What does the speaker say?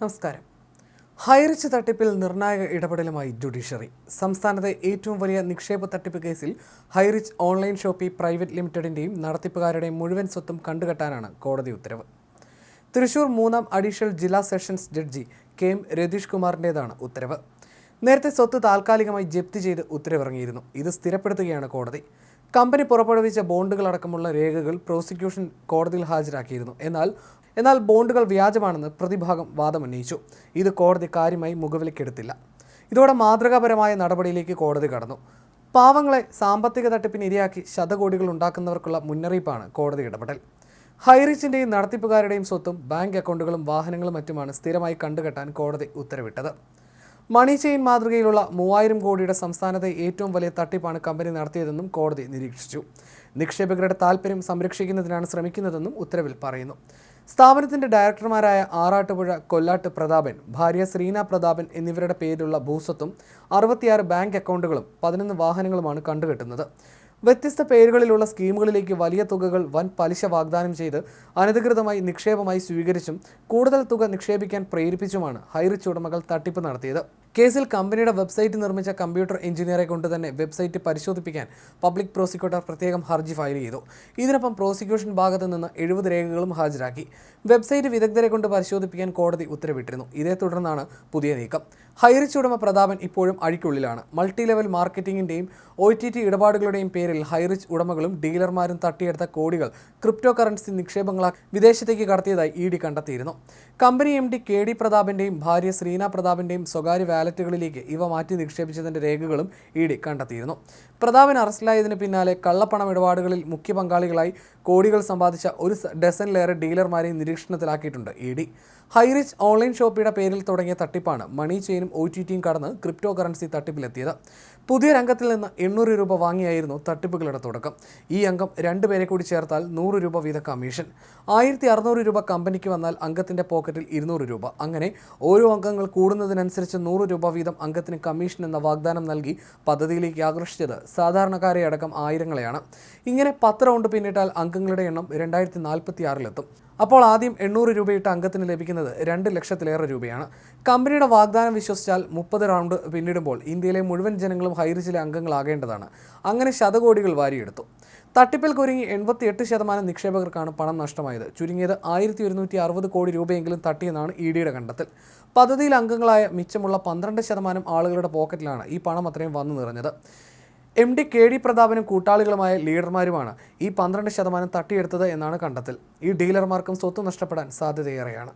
നമസ്കാരം. ഹൈറിച്ച് തട്ടിപ്പിൽ നിർണായക ഇടപെടലുമായി ജുഡീഷ്യറി. സംസ്ഥാനത്തെ ഏറ്റവും വലിയ നിക്ഷേപ തട്ടിപ്പ് കേസിൽ ഹൈറിച്ച് ഓൺലൈൻ ഷോപ്പി പ്രൈവറ്റ് ലിമിറ്റഡിന്റെയും നടത്തിപ്പുകാരുടെയും മുഴുവൻ സ്വത്തും കണ്ടുകെട്ടാനാണ് കോടതി ഉത്തരവ്. തൃശൂർ മൂന്നാം അഡീഷണൽ ജില്ലാ sessions judge K M Ratheesh കുമാറിന്റേതാണ് ഉത്തരവ്. നേരത്തെ സ്വത്ത് താൽക്കാലികമായി ജപ്തി ചെയ്ത് ഉത്തരവിറങ്ങിയിരുന്നു. ഇത് സ്ഥിരപ്പെടുത്തുകയാണ് കോടതി. കമ്പനി പുറപ്പെടുവിച്ച ബോണ്ടുകളടക്കമുള്ള രേഖകൾ പ്രോസിക്യൂഷൻ കോടതിയിൽ ഹാജരാക്കിയിരുന്നു. എന്നാൽ എന്നാൽ ബോണ്ടുകൾ വ്യാജമാണെന്ന് പ്രതിഭാഗം വാദമുന്നയിച്ചു. ഇത് കോടതി കാര്യമായി മുഖവിലക്കെടുത്തില്ല. ഇതോടെ മാതൃകാപരമായ നടപടിയിലേക്ക് കോടതി കടന്നു. പാവങ്ങളെ സാമ്പത്തിക തട്ടിപ്പിന് ഇരയാക്കി ശതകോടികൾ ഉണ്ടാക്കുന്നവർക്കുള്ള മുന്നറിയിപ്പാണ് കോടതി ഇടപെടൽ. ഹൈറിച്ചിന്റെയും നടത്തിപ്പുകാരുടെയും സ്വത്തും ബാങ്ക് അക്കൗണ്ടുകളും വാഹനങ്ങളും മറ്റുമാണ് സ്ഥിരമായി കണ്ടുകെട്ടാൻ കോടതി ഉത്തരവിട്ടത്. മണി ചെയിൻ മാതൃകയിലുള്ള മൂവായിരം കോടിയുടെ സംസ്ഥാനത്തെ ഏറ്റവും വലിയ തട്ടിപ്പാണ് കമ്പനി നടത്തിയതെന്നും കോടതി നിരീക്ഷിച്ചു. നിക്ഷേപകരുടെ താൽപ്പര്യം സംരക്ഷിക്കുന്നതിനാണ് ശ്രമിക്കുന്നതെന്നും ഉത്തരവിൽ പറയുന്നു. സ്ഥാപനത്തിന്റെ ഡയറക്ടർമാരായ ആറാട്ടുപുഴ കൊല്ലാട്ട് പ്രതാപൻ ഭാര്യ ശ്രീന പ്രതാപൻ എന്നിവരുടെ പേരിലുള്ള ഭൂസ്വത്തും അറുപത്തിയാറ് ബാങ്ക് അക്കൗണ്ടുകളും പതിനൊന്ന് വാഹനങ്ങളുമാണ് കണ്ടുകെട്ടുന്നത്. വ്യത്യസ്ത പേരുകളിലുള്ള സ്കീമുകളിലേക്ക് വലിയ തുകകൾ വൻ പലിശ വാഗ്ദാനം ചെയ്ത് അനധികൃതമായി നിക്ഷേപമായി സ്വീകരിച്ചും കൂടുതൽ തുക നിക്ഷേപിക്കാൻ പ്രേരിപ്പിച്ചുമാണ് ഹൈറിച്ച് ഉടമകൾ തട്ടിപ്പ് നടത്തിയത്. കേസിൽ കമ്പനിയുടെ വെബ്സൈറ്റ് നിർമ്മിച്ച കമ്പ്യൂട്ടർ എഞ്ചിനീയറെ കൊണ്ട് തന്നെ വെബ്സൈറ്റ് പരിശോധിപ്പിക്കാൻ പബ്ലിക് പ്രോസിക്യൂട്ടർ പ്രത്യേകം ഹർജി ഫയൽ ചെയ്തു. ഇതിനൊപ്പം പ്രോസിക്യൂഷൻ ഭാഗത്ത് നിന്ന് എഴുപത് രേഖകളും ഹാജരാക്കി. വെബ്സൈറ്റ് വിദഗ്ധരെ കൊണ്ട് പരിശോധിപ്പിക്കാൻ കോടതി ഉത്തരവിട്ടിരുന്നു. ഇതേ തുടർന്നാണ് പുതിയ നീക്കം. ഹൈറിച്ച് ഉടമ പ്രതാപൻ ഇപ്പോഴും അഴിക്കുള്ളിലാണ്. മൾട്ടി ലെവൽ മാർക്കറ്റിംഗിന്റെയും ഒ ടി ടി ഇടപാടുകളുടെയും പേരിൽ ഹൈറിച്ച് ഉടമകളും ഡീലർമാരും തട്ടിയെടുത്ത കോടികൾ ക്രിപ്റ്റോ കറൻസി നിക്ഷേപങ്ങളാക്കി വിദേശത്തേക്ക് കടത്തിയതായി ഇ ഡി കണ്ടെത്തിയിരുന്നു. Company M D K D ഭാര്യ ശ്രീന പ്രതാപന്റെയും സ്വകാര്യ വാലറ്റുകളിലേക്ക് ഇവ മാറ്റി നിക്ഷേപിച്ചതിന്റെ രേഖകളും ഇ ഡി കണ്ടെത്തിയിരുന്നു. പ്രതാപൻ അറസ്റ്റിലായതിന് പിന്നാലെ കള്ളപ്പണം ഇടപാടുകളിൽ മുഖ്യ പങ്കാളികളായി കോടികൾ സമ്പാദിച്ച ഒരു ഡസനിലേറെ ഡീലർമാരെയും നിരീക്ഷണത്തിലാക്കിയിട്ടുണ്ട് ഇ ഡി. ഹൈറിച്ച് ഓൺലൈൻ ഷോപ്പിയുടെ പേരിൽ തുടങ്ങിയ തട്ടിപ്പാണ് മണി ചെയിനും ഒ ടി ടിയും കടന്ന് ക്രിപ്റ്റോ കറൻസി തട്ടിപ്പിലെത്തിയത്. പുതിയ രംഗത്തിൽ നിന്ന് എണ്ണൂറ് രൂപ വാങ്ങിയായിരുന്നു തട്ടിപ്പുകളുടെ തുടക്കം. ഈ അംഗം രണ്ടുപേരെ കൂടി ചേർത്താൽ നൂറ് രൂപ വീത കമ്മീഷൻ. ആയിരത്തി അറുന്നൂറ് രൂപ കമ്പനിക്ക് വന്നാൽ അംഗത്തിന്റെ പോക്കറ്റിൽ ഇരുന്നൂറ് രൂപ. അങ്ങനെ ഓരോ അംഗങ്ങൾ കൂടുന്നതിനനുസരിച്ച് നൂറ് രൂപ വീതം അംഗത്തിന് കമ്മീഷൻ എന്ന വാഗ്ദാനം നൽകി പദ്ധതിയിലേക്ക് ആകർഷിച്ചത് സാധാരണക്കാരെ അടക്കം ആയിരങ്ങളെയാണ്. ഇങ്ങനെ പത്ത് റൗണ്ട് പിന്നിട്ടാൽ അംഗങ്ങളുടെ എണ്ണം രണ്ടായിരത്തി നാൽപ്പത്തി ആറിലെത്തും അപ്പോൾ ആദ്യം എണ്ണൂറ് രൂപയിട്ട് അംഗത്തിന് ലഭിക്കുന്നത് രണ്ട് ലക്ഷത്തിലേറെ രൂപയാണ്. കമ്പനിയുടെ വാഗ്ദാനം വിശ്വസിച്ചാൽ മുപ്പത് റൗണ്ട് പിന്നിടുമ്പോൾ ഇന്ത്യയിലെ മുഴുവൻ ജനങ്ങളും ഹൈറിച്ചിലെ അംഗങ്ങളാകേണ്ടതാണ്. അങ്ങനെ ശതകോടികൾ വാരിയെടുത്തു. തട്ടിപ്പിൽ കുരുങ്ങി എൺപത്തിയെട്ട് ശതമാനം നിക്ഷേപകർക്കാണ് പണം നഷ്ടമായത്. ചുരുങ്ങിയത് ആയിരത്തി ഒരുന്നൂറ്റി അറുപത് കോടി രൂപയെങ്കിലും തട്ടിയെന്നാണ് ഇ ഡിയുടെ കണ്ടെത്തൽ. പദ്ധതിയിൽ അംഗങ്ങളായ മിച്ചമുള്ള പന്ത്രണ്ട് ശതമാനം ആളുകളുടെ പോക്കറ്റിലാണ് ഈ പണം അത്രയും വന്നു നിറഞ്ഞത്. എം ഡി കെ ഡി പ്രതാപനും കൂട്ടാളികളുമായ ലീഡർമാരുമാണ് ഈ പന്ത്രണ്ട് ശതമാനം തട്ടിയെടുത്തത് എന്നാണ് കണ്ടെത്തൽ. ഈ ഡീലർമാർക്കും സ്വത്ത് നഷ്ടപ്പെടാൻ സാധ്യതയേറെയാണ്.